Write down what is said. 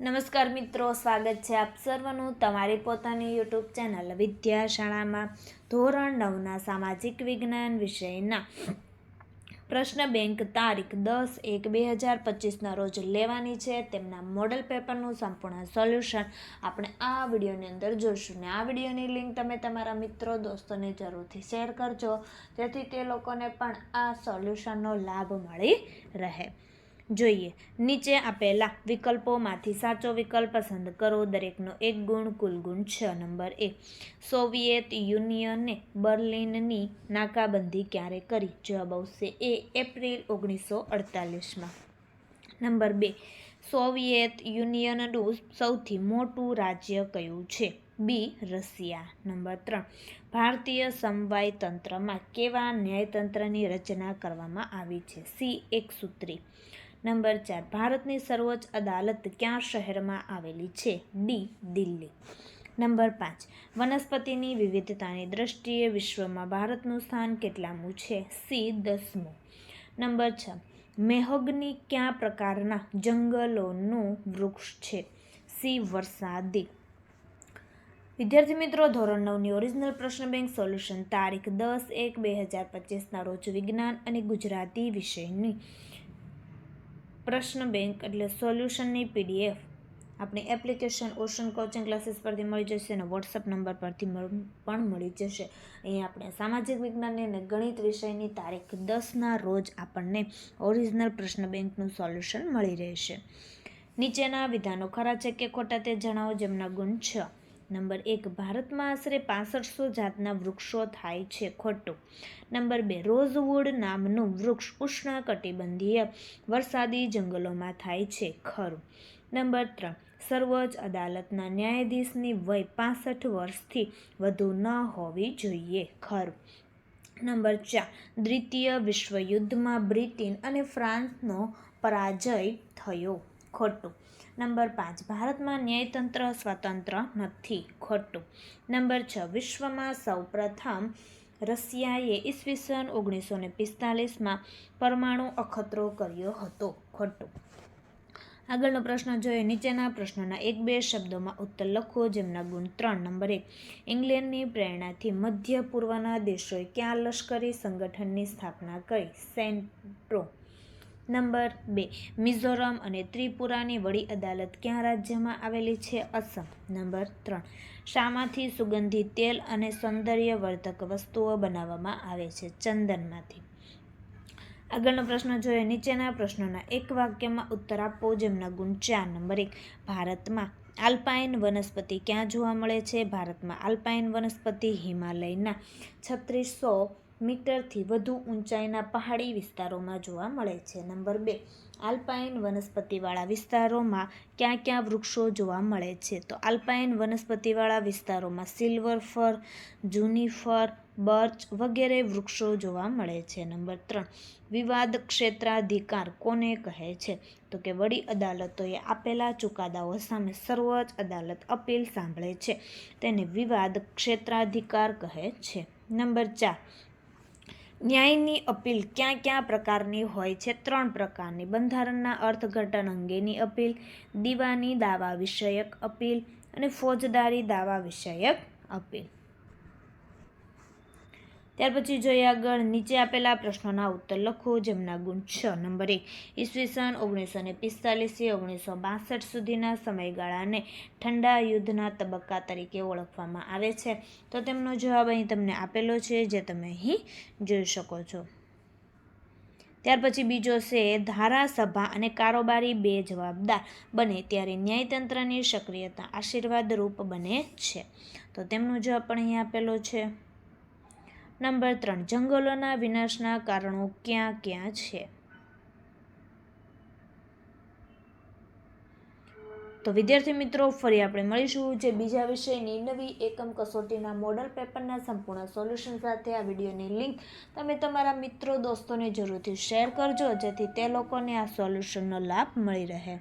નમસ્કાર મિત્રો, સ્વાગત છે આપ સર્વનું તમારી પોતાની યુટ્યુબ ચેનલ વિદ્યાશાળામાં ધોરણ નવના સામાજિક વિજ્ઞાન વિષયના. પ્રશ્ન બેંક તારીખ દસ એક બે હજાર પચીસના રોજ લેવાની છે. તેમના મોડલ પેપરનું સંપૂર્ણ સોલ્યુશન આપણે આ વિડીયોની અંદર જોઈશું ને આ વિડીયોની લિંક તમે તમારા મિત્રો, દોસ્તોને જરૂરથી શેર કરજો. જેથી તે લોકોને પણ આ સોલ્યુશનનો લાભ મળી રહે. જોઈએ. નીચે આપેલા વિકલ્પોમાંથી સાચો વિકલ્પ પસંદ કરો. દરેકનો એક ગુણ, કુલ ગુણ છ, નંબર એક. સોવિયેત યુનિયને બર્લિનની નાકાબંધી ક્યારે કરી? જવાબ આવશે એ એપ્રિલ ઓગણીસો અડતાલીસમાં. નંબર બે. સોવિયેત યુનિયનનું સૌથી મોટું રાજ્ય કયું છે? બી, રશિયા. નંબર ત્રણ. ભારતીય સમવાય તંત્રમાં કેવા ન્યાયતંત્રની રચના કરવામાં આવી છે? સી એકસૂત્રી નંબર ચાર, ભારતની સર્વોચ્ચ અદાલત ક્યાં શહેરમાં આવેલી છે? ડી, દિલ્હી. નંબર પાંચ, વનસ્પતિની વિવિધતાની દ્રષ્ટિએ વિશ્વમાં ભારતનું સ્થાન કેટલામું છે? સી, દસમું. નંબર છ, મેહોગની કયા પ્રકારના જંગલોનું વૃક્ષ છે? સી, વરસાદી. વિદ્યાર્થી મિત્રો, ધોરણ નવની ઓરિજિનલ પ્રશ્ન બેંક સોલ્યુશન તારીખ દસ એક બે હજાર પચીસના રોજ વિજ્ઞાન અને ગુજરાતી વિષયની પ્રશ્ન બેંક એટલે સોલ્યુશનની પીડીએફ. આપણી એપ્લિકેશન ઓશન કોચિંગ ક્લાસીસ પરથી મળી જશે અને વોટ્સઅપ નંબર પરથી પણ મળી જશે. અહીં આપણે સામાજિક વિજ્ઞાનની અને ગણિત વિષયની તારીખ દસના રોજ આપણને ઓરિજિનલ પ્રશ્ન બેંકનું સોલ્યુશન મળી રહેશે. નીચેના વિધાનો ખરા છે કે ખોટા તે જણાવો જેમના ગુણ છ. નંબર એક, ભારતમાં આશરે પાસઠસો જાતના વૃક્ષો થાય છે ખોટું. નંબર બે, રોઝવુડ નામનું વૃક્ષ ઉષ્ણકટિબંધીય વરસાદી જંગલોમાં થાય છે ખરું. નંબર ત્રણ, સર્વોચ્ચ અદાલતના ન્યાયાધીશની વય પાસઠ વર્ષથી વધુ ન હોવી જોઈએ ખરું. નંબર ચાર, દ્વિતીય વિશ્વયુદ્ધમાં બ્રિટન અને ફ્રાન્સનો પરાજય થયો. ખોટું. નંબર પાંચ, ભારતમાં ન્યાયતંત્ર સ્વતંત્ર નથી, ખોટું. નંબર છ, વિશ્વમાં સૌપ્રથમ રશિયાએ ઈસવીસન ઓગણીસો ને પિસ્તાલીસમાં પરમાણુ અખતરો કર્યો હતો, ખોટું. આગળનો પ્રશ્ન જોઈએ, નીચેના પ્રશ્નોના એક બે શબ્દોમાં ઉત્તર લખો, જેમના ગુણ ત્રણ. નંબર એક, ઇંગ્લેન્ડની પ્રેરણાથી મધ્ય પૂર્વના દેશોએ ક્યાં લશ્કરી સંગઠનની સ્થાપના કરી? સેન્ટ્રો. નંબર બે, મિઝોરમ અને ત્રિપુરાની વડી અદાલત ક્યાં રાજ્યમાં આવેલી છે? અસમ. નંબર ત્રણ, શામાંથી સુગંધિત તેલ અને સૌંદર્યવર્ધક વસ્તુઓ બનાવવામાં આવે છે ચંદનમાંથી. આગળનો પ્રશ્ન જોઈએ. નીચેના પ્રશ્નોના એક વાક્યમાં ઉત્તર આપો જેમના ગુણ ચાર. નંબર એક, ભારતમાં આલ્પાઇન વનસ્પતિ ક્યાં જોવા મળે છે? ભારતમાં આલ્પાઇન વનસ્પતિ હિમાલયના છત્રીસો મીટરથી વધુ ઊંચાઈના પહાડી વિસ્તારોમાં જોવા મળે છે. નંબર બે, આલ્પાઇન વનસ્પતિવાળા વિસ્તારોમાં ક્યાં ક્યાં વૃક્ષો જોવા મળે છે? તો આલ્પાઇન વનસ્પતિવાળા વિસ્તારોમાં સિલ્વર ફર જૂની ફર બર્ચ વગેરે વૃક્ષો જોવા મળે છે. નંબર ત્રણ, વિવાદ ક્ષેત્રાધિકાર કોને કહે છે? તો કે વડી અદાલતોએ આપેલા ચુકાદાઓ સામે સર્વોચ્ચ અદાલત અપીલ સાંભળે છે. તેને વિવાદ ક્ષેત્રાધિકાર કહે છે. નંબર ચાર ન્યાયની અપીલ ક્યાં ક્યાં પ્રકારની હોય છે? ત્રણ પ્રકારની. બંધારણના અર્થઘટન અંગેની અપીલ, દીવાની દાવા વિષયક અપીલ અને ફોજદારી દાવા વિષયક અપીલ. ત્યાર પછી જોઈએ આગળ નીચે આપેલા પ્રશ્નોના ઉત્તર લખો. જેમના ગુણ છ. નંબર એક, ઈસવીસન ઓગણીસો ને પિસ્તાલીસથી ઓગણીસો બાસઠ સુધીના સમયગાળાને ઠંડા યુદ્ધના તબક્કા તરીકે ઓળખવામાં આવે છે. તો તેમનો જવાબ અહીં તમને આપેલો છે, જે તમે અહીં જોઈ શકો છો. ત્યાર પછી બીજો છે, ધારાસભા અને કારોબારી બે જવાબદાર બને ત્યારે ન્યાયતંત્રની સક્રિયતા આશીર્વાદરૂપ બને છે. તો તેમનો જવાબ પણ અહીં આપેલો છે. નંબર ત્રણ, જંગલોના વિનાશના કારણો ક્યાં ક્યાં છે? તો વિદ્યાર્થી મિત્રો, ફરી આપણે મળીશું જે બીજા વિષયની નવી એકમ કસોટીના મોડલ પેપરના સંપૂર્ણ સોલ્યુશન સાથે. આ વિડીયોની લિંક તમે તમારા મિત્રો, દોસ્તોને જરૂરથી શેર કરજો, જેથી તે લોકોને આ સોલ્યુશનનો લાભ મળી રહે.